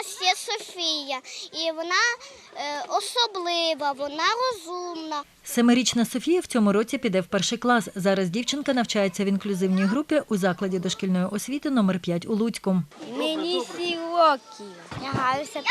нас є Софія, і вона е, особлива, вона розумна. Семирічна Софія в цьому році піде в перший клас. Зараз дівчинка навчається в інклюзивній групі у закладі дошкільної освіти номер 5 у Луцьку. Мені сі років. Я гаюся.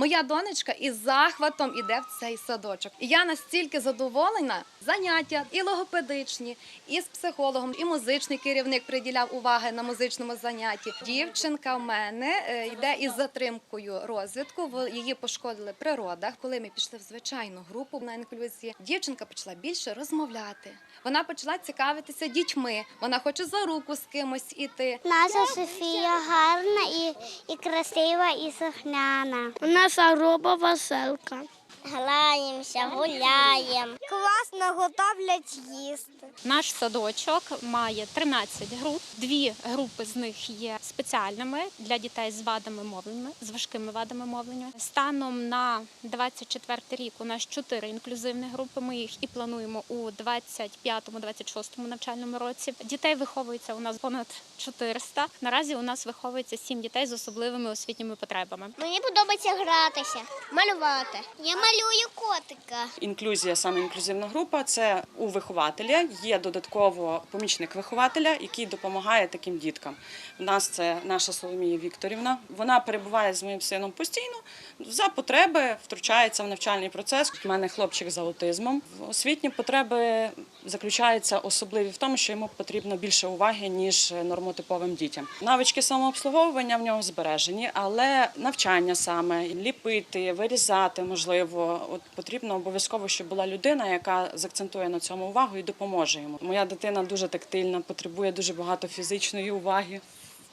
Моя донечка із захватом іде в цей садочок. Я настільки задоволена. Заняття і логопедичні, і з психологом, і музичний керівник приділяв уваги на музичному занятті. Дівчинка в мене е, йде із затримкою розвитку. Її пошкодили при родах. Коли ми пішли в звичайну групу на інклюзії, дівчинка почала більше розмовляти. Вона почала цікавитися дітьми. Вона хоче за руку з кимось іти. Наша Софія гарна і, і красива, і сухняна. У нас селка. Граємося, гуляємо. Класно готовлять їсти. Наш садочок має 13 груп. Дві групи з них є спеціальними для дітей з вадами мовлення, з важкими вадами мовлення. Станом на 24 рік у нас чотири інклюзивні групи. Ми їх і плануємо у 25-26 навчальному році. Дітей виховується у нас понад 400. Наразі у нас виховується 7 дітей з особливими освітніми потребами. Мені подобається гратися, малювати. Я малюю котика. Інклюзія, саме інклюзивна група, це у вихователя. Є додатково помічник вихователя, який допомагає таким діткам. У нас це наша Соломія Вікторівна. Вона перебуває з моїм сином постійно. За потреби втручається в навчальний процес. У мене хлопчик з аутизмом. Освітні потреби заключаються особливі в тому, що йому потрібно більше уваги ніж нормотиповим дітям. Навички самообслуговування в нього збережені, але навчання саме ліпити, вирізати можливо. От потрібно обов'язково, щоб була людина, яка закцентує на цьому увагу і допоможе йому. Моя дитина дуже тактильна, потребує дуже багато фізичної уваги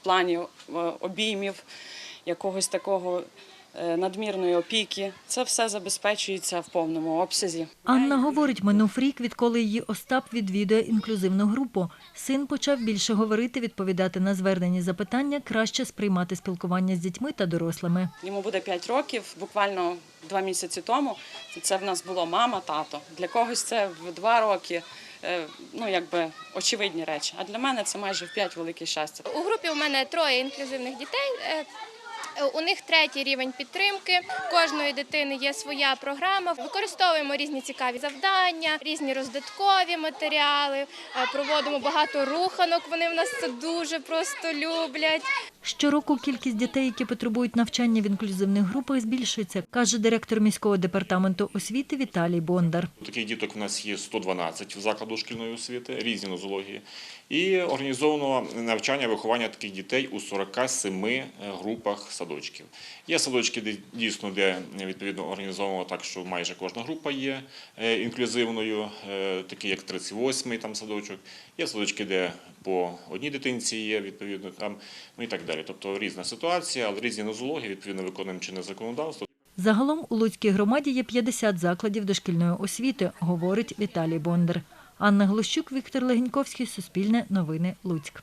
в плані е, обіймів, якогось такого надмірної опіки. Це все забезпечується в повному обсязі. Анна говорить, минув рік, відколи її Остап відвідує інклюзивну групу. Син почав більше говорити, відповідати на звернені запитання, краще сприймати спілкування з дітьми та дорослими. Йому буде 5 років, буквально два місяці тому. Це в нас було мама, тато. Для когось це в 2 роки. е, Ну, якби очевидні речі. А для мене це майже в 5 велике щастя. У групі у мене троє інклюзивних дітей. Е, У них третій рівень підтримки. Кожної дитини є своя програма. Використовуємо різні цікаві завдання, різні роздаткові матеріали. е, Проводимо багато руханок. Вони в нас це дуже просто люблять. Щороку кількість дітей, які потребують навчання в інклюзивних групах, збільшується, каже директор міського департаменту освіти Віталій Бондар. Таких діток у нас є 112 в закладу шкільної освіти, різні нозології. І організовано навчання виховання таких дітей у 47 е, групах садочків. Є садочки, де дійсно де відповідно організовано так, що майже кожна група є е, інклюзивною, е, такі як 38-й там садочок. Є садочки, де по одній дитинці є відповідно там, ну і так далі. Тобто різна ситуація, але різні нозології, відповідно виконуємо чинне законодавство. Загалом у Луцькій громаді є 50 закладів дошкільної освіти, говорить Віталій Бондар. Анна Глущук, Віктор Легеньковський, Суспільне новини, Луцьк.